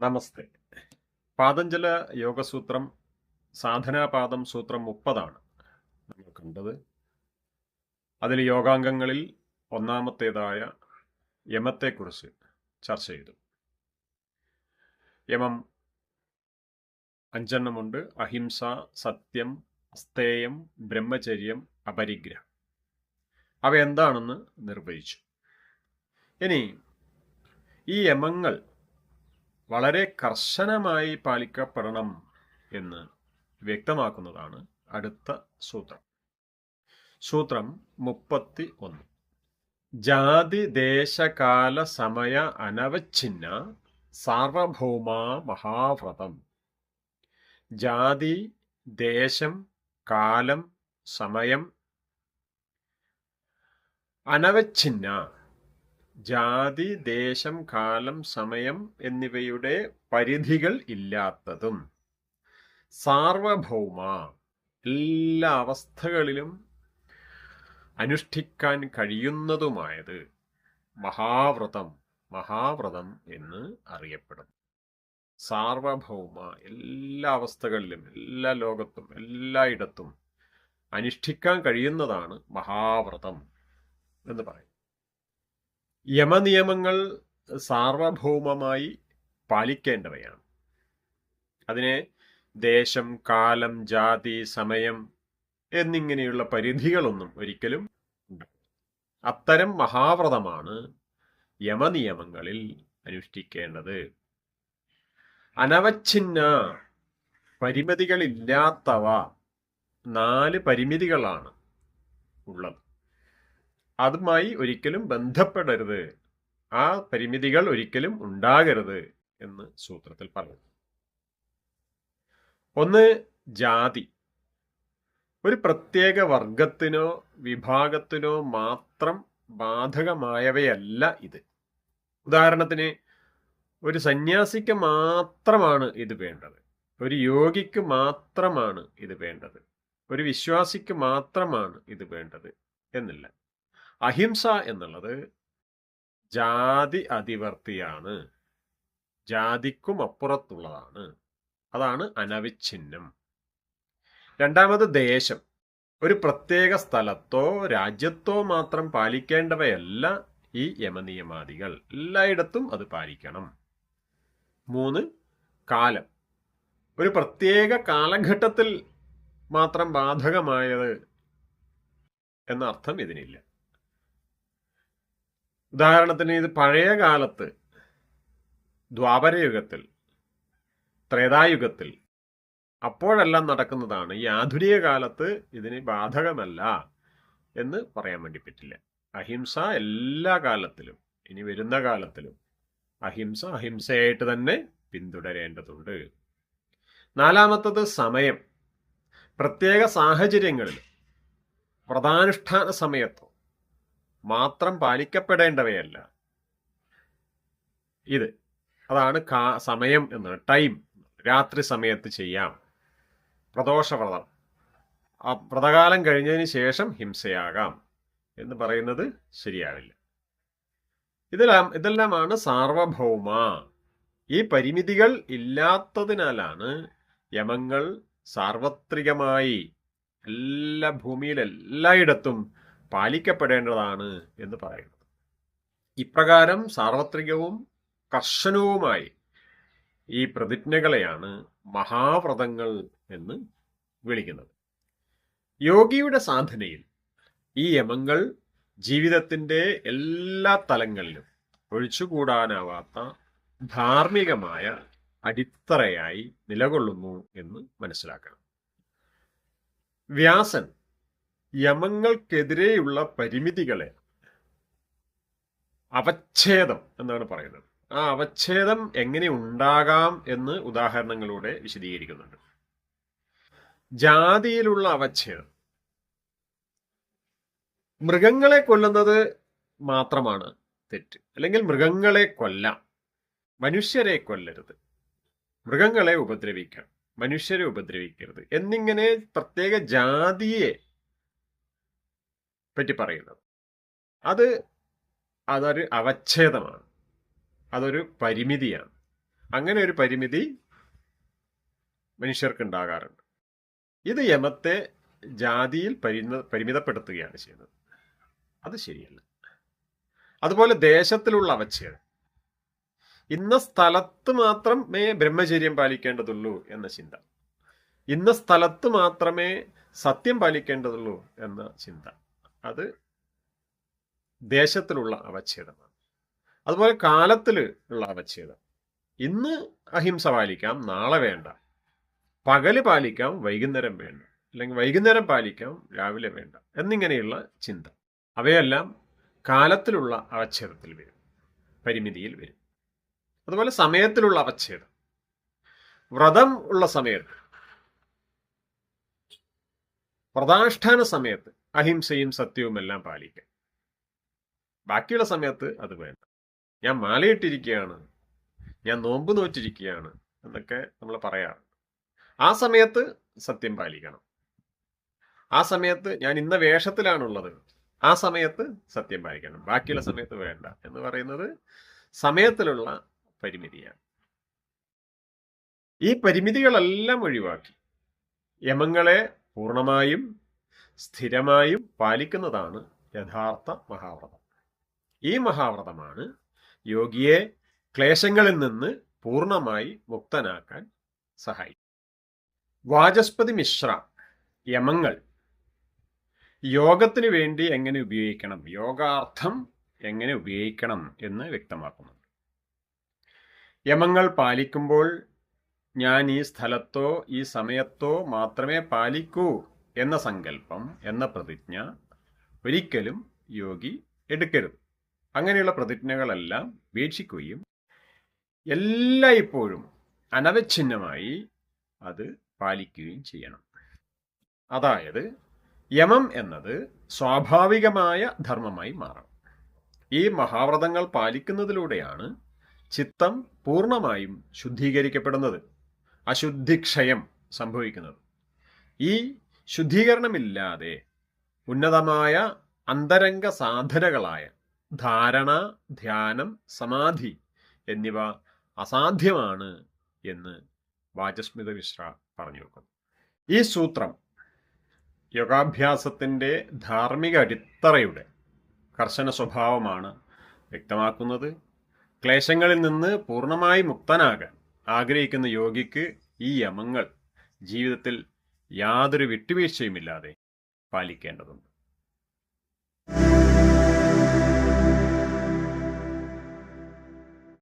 നമസ്തേ. പാതഞ്ജല യോഗസൂത്രം സാധനാപാദം സൂത്രം മുപ്പതാണ്. നമ്മൾ കണ്ടത്. അതിൽ യോഗാംഗങ്ങളിൽ ഒന്നാമത്തേതായ യമത്തെക്കുറിച്ച് ചർച്ച ചെയ്തു. യമം അഞ്ചെണ്ണമുണ്ട്. അഹിംസ സത്യം അസ്തേയം ബ്രഹ്മചര്യം അപരിഗ്രഹം. അവ എന്താണെന്ന് നിർവചിച്ചു. ഇനി ഈ യമങ്ങൾ വളരെ കർശനമായി പാലിക്കപ്പെടണം എന്ന് വ്യക്തമാക്കുന്നതാണ് അടുത്ത സൂത്രം. സൂത്രം മുപ്പത്തി ഒന്ന് ജാതി ദേശകാല സമയ അനവച്ഛിന്ന സാർവഭൗമ മഹാവ്രതം. ജാതി ദേശം കാലം സമയം. അനവച്ഛിന്ന ജാതി ദേശം കാലം സമയം എന്നിവയുടെ പരിധികൾ ഇല്ലാത്തതും സാർവഭൗമ എല്ലാ അവസ്ഥകളിലും അനുഷ്ഠിക്കാൻ കഴിയുന്നതുമായത് മഹാവ്രതം മഹാവ്രതം എന്ന് അറിയപ്പെടും സാർവഭൗമ എല്ലാ അവസ്ഥകളിലും എല്ലാ ലോകത്തും എല്ലായിടത്തും അനുഷ്ഠിക്കാൻ കഴിയുന്നതാണ് മഹാവ്രതം എന്ന് പറയും യമനിയമങ്ങൾ സാർവഭൗമമായി പാലിക്കേണ്ടവയാണ്. അതിനെ ദേശം കാലം ജാതി സമയം എന്നിങ്ങനെയുള്ള പരിധികളൊന്നും ഒരിക്കലും അത്തരം മഹാവ്രതമാണ് യമനിയമങ്ങളിൽ അനുഷ്ഠിക്കേണ്ടത്. അനവച്ഛിന്ന പരിമിതികളില്ലാത്തവ നാല് പരിമിതികളാണ് ഉള്ളത്. അതുമായി ഒരിക്കലും ബന്ധപ്പെടരുത്. ആ പരിമിതികൾ ഒരിക്കലും ഉണ്ടാകരുത് എന്ന് സൂത്രത്തിൽ പറയുന്നു. ഒന്ന് ജാതി. ഒരു പ്രത്യേക വർഗത്തിനോ വിഭാഗത്തിനോ മാത്രം ബാധകമായവയല്ല ഇത്. ഉദാഹരണത്തിന് ഒരു സന്യാസിക്ക് മാത്രമാണ് ഇത് വേണ്ടത്. ഒരു യോഗിക്ക് മാത്രമാണ് ഇത് വേണ്ടത്. ഒരു വിശ്വാസിക്ക് മാത്രമാണ് ഇത് വേണ്ടത് എന്നില്ല. അഹിംസ എന്നുള്ളത് ജാതി അതിവർത്തിയാണ്. ജാതിക്കും അപ്പുറത്തുള്ളതാണ്. അതാണ് അനവിഛിന്നം രണ്ടാമത് ദേശം. ഒരു പ്രത്യേക സ്ഥലത്തോ രാജ്യത്തോ മാത്രം പാലിക്കേണ്ടവയല്ല ഈ യമനിയമാദികൾ. എല്ലായിടത്തും അത് പാലിക്കണം. മൂന്ന് കാലം. ഒരു പ്രത്യേക കാലഘട്ടത്തിൽ മാത്രം ബാധകമായത് എന്നർത്ഥം ഇതിനില്ല. ഉദാഹരണത്തിന് ഇത് പഴയ കാലത്ത് ദ്വാപരയുഗത്തിൽ ത്രേതായുഗത്തിൽ അപ്പോഴെല്ലാം നടക്കുന്നതാണ്. ഈ ആധുനിക കാലത്ത് ഇതിന് ബാധകമല്ല എന്ന് പറയാൻ വേണ്ടി പറ്റില്ല. അഹിംസ എല്ലാ കാലത്തിലും ഇനി വരുന്ന കാലത്തിലും അഹിംസ അഹിംസയായിട്ട് തന്നെ പിന്തുടരേണ്ടതുണ്ട്. നാലാമത്തത് സമയം. പ്രത്യേക സാഹചര്യങ്ങളിൽ വ്രതാനുഷ്ഠാന സമയത്തോ മാത്രം പാലിക്കപ്പെടേണ്ടവയല്ല. ഇത് അതാണ് കാ സമയം എന്ന് ടൈം. രാത്രി സമയത്ത് ചെയ്യാം. പ്രദോഷവ്രതം. ആ വ്രതകാലം കഴിഞ്ഞതിന് ശേഷം ഹിംസയാകാം എന്ന് പറയുന്നത് ശരിയാവില്ല. ഇതെല്ലാം ഇതെല്ലാമാണ് സാർവഭൗമ. ഈ പരിമിതികൾ ഇല്ലാത്തതിനാലാണ് യമങ്ങൾ സാർവത്രികമായി എല്ലാ ഭൂമിയിൽ എല്ലായിടത്തും പാലിക്കപ്പെടേണ്ടതാണ് എന്ന് പറയുന്നത് ഇപ്രകാരം സാർവത്രികവും കർശനവുമായി ഈ പ്രതിജ്ഞകളെയാണ് മഹാവ്രതങ്ങൾ എന്ന് വിളിക്കുന്നത്. യോഗിയുടെ സാധനയിൽ ഈ യമങ്ങൾ ജീവിതത്തിന്റെ എല്ലാ തലങ്ങളിലും ഒഴിച്ചുകൂടാനാവാത്ത ധാർമ്മികമായ അടിത്തറയായി നിലകൊള്ളുന്നു എന്ന് മനസ്സിലാക്കണം. വ്യാസൻ യമങ്ങൾക്കെതിരെയുള്ള പരിമിതികളെ അവച്ഛേദം എന്നാണ് പറയുന്നത്. ആ അവച്ഛേദം എങ്ങനെ ഉണ്ടാകാം എന്ന് ഉദാഹരണങ്ങളിലൂടെ വിശദീകരിക്കുന്നുണ്ട്. ജാതിയിലുള്ള അവച്ഛേദം. മൃഗങ്ങളെ കൊല്ലുന്നത് മാത്രമാണ് തെറ്റ്. അല്ലെങ്കിൽ മൃഗങ്ങളെ കൊല്ലാം. മനുഷ്യരെ കൊല്ലരുത്. മൃഗങ്ങളെ ഉപദ്രവിക്കണം. മനുഷ്യരെ ഉപദ്രവിക്കരുത്. എന്നിങ്ങനെ പ്രത്യേക ജാതിയെ പറ്റി പറയുന്നത്. അത് അതൊരു അവച്ഛേദമാണ്. അതൊരു പരിമിതിയാണ്. അങ്ങനെ ഒരു പരിമിതി മനുഷ്യർക്ക് ഉണ്ടാകാറുണ്ട് ഇത് യമത്തെ ജാതിയിൽ പരിമ പരിമിതപ്പെടുത്തുകയാണ് ചെയ്യുന്നത്. അത് ശരിയല്ല. അതുപോലെ ദേശത്തിലുള്ള അവച്ഛേദം. ഇന്ന സ്ഥലത്ത് മാത്രമേ ബ്രഹ്മചര്യം പാലിക്കേണ്ടതുള്ളൂ എന്ന ചിന്ത. ഇന്ന സ്ഥലത്ത് മാത്രമേ സത്യം പാലിക്കേണ്ടതുള്ളൂ എന്ന ചിന്ത. അത് ദേശത്തിലുള്ള അവച്ഛേദമാണ്. അതുപോലെ കാലത്തിൽ ഉള്ള അവച്ഛേദം. ഇന്ന് അഹിംസ പാലിക്കാം നാളെ വേണ്ട. പകൽ പാലിക്കാം വൈകുന്നേരം വേണ്ട. അല്ലെങ്കിൽ വൈകുന്നേരം പാലിക്കാം രാവിലെ വേണ്ട. എന്നിങ്ങനെയുള്ള ചിന്ത. അവയെല്ലാം കാലത്തിലുള്ള അവച്ഛേദത്തിൽ വരും. പരിമിതിയിൽ വരും. അതുപോലെ സമയത്തിലുള്ള അവച്ഛേദം. വ്രതം ഉള്ള സമയത്ത് വ്രതാനുഷ്ഠാന സമയത്ത് അഹിംസയും സത്യവും എല്ലാം പാലിക്കാം. ബാക്കിയുള്ള സമയത്ത് അത് വേണ്ട. ഞാൻ മാലയിട്ടിരിക്കുകയാണ് ഞാൻ നോമ്പ് നോറ്റിരിക്കുകയാണ് എന്നൊക്കെ നമ്മൾ പറയാറുണ്ട്. ആ സമയത്ത് സത്യം പാലിക്കണം. ആ സമയത്ത് ഞാൻ ഇന്ന വേഷത്തിലാണുള്ളത്. ആ സമയത്ത് സത്യം പാലിക്കണം. ബാക്കിയുള്ള സമയത്ത് വേണ്ട എന്ന് പറയുന്നത് സമയത്തിലുള്ള പരിമിതിയാണ്. ഈ പരിമിതികളെല്ലാം ഒഴിവാക്കി. യമങ്ങളെ പൂർണമായും സ്ഥിരമായും പാലിക്കുന്നതാണ് യഥാർത്ഥ മഹാവ്രതം. ഈ മഹാവ്രതമാണ് യോഗിയെ ക്ലേശങ്ങളിൽ നിന്ന് പൂർണമായി മുക്തനാക്കാൻ സഹായിക്കും വാചസ്പതി മിശ്ര യമങ്ങൾ യോഗത്തിന് വേണ്ടി എങ്ങനെ ഉപയോഗിക്കണം യോഗാർത്ഥം എങ്ങനെ ഉപയോഗിക്കണം എന്ന് വ്യക്തമാക്കുന്നു യമങ്ങൾ പാലിക്കുമ്പോൾ ഞാൻ ഈ സ്ഥലത്തോ ഈ സമയത്തോ മാത്രമേ പാലിക്കൂ. എന്ന സങ്കല്പം എന്ന പ്രതിജ്ഞ ഒരിക്കലും യോഗി എടുക്കരുത്. അങ്ങനെയുള്ള പ്രതിജ്ഞകളെല്ലാം വീക്ഷിക്കുകയും എല്ലായ്പ്പോഴും അനവച്ഛിന്നമായി അത് പാലിക്കുകയും ചെയ്യണം. അതായത് യമം എന്നത് സ്വാഭാവികമായ ധർമ്മമായി മാറണം. ഈ മഹാവ്രതങ്ങൾ പാലിക്കുന്നതിലൂടെയാണ് ചിത്തം പൂർണമായും ശുദ്ധീകരിക്കപ്പെടുന്നത്. അശുദ്ധിക്ഷയം സംഭവിക്കുന്നത്. ഈ ശുദ്ധീകരണമില്ലാതെ ഉന്നതമായ അന്തരംഗ സാധനകളായ ധാരണ ധ്യാനം സമാധി എന്നിവ അസാധ്യമാണ് എന്ന് വാചസ്മിത മിശ്ര പറഞ്ഞു വെക്കുന്നു. ഈ സൂത്രം യോഗാഭ്യാസത്തിന്റെ ധാർമ്മിക അടിത്തറയുടെ കർശന സ്വഭാവമാണ് വ്യക്തമാക്കുന്നത്. ക്ലേശങ്ങളിൽ നിന്ന് പൂർണമായി മുക്തനാകാൻ ആഗ്രഹിക്കുന്ന യോഗിക്ക് ഈ യമങ്ങൾ ജീവിതത്തിൽ യാതൊരു വിട്ടുവീഴ്ചയുമില്ലാതെ പാലിക്കേണ്ടതുണ്ട്.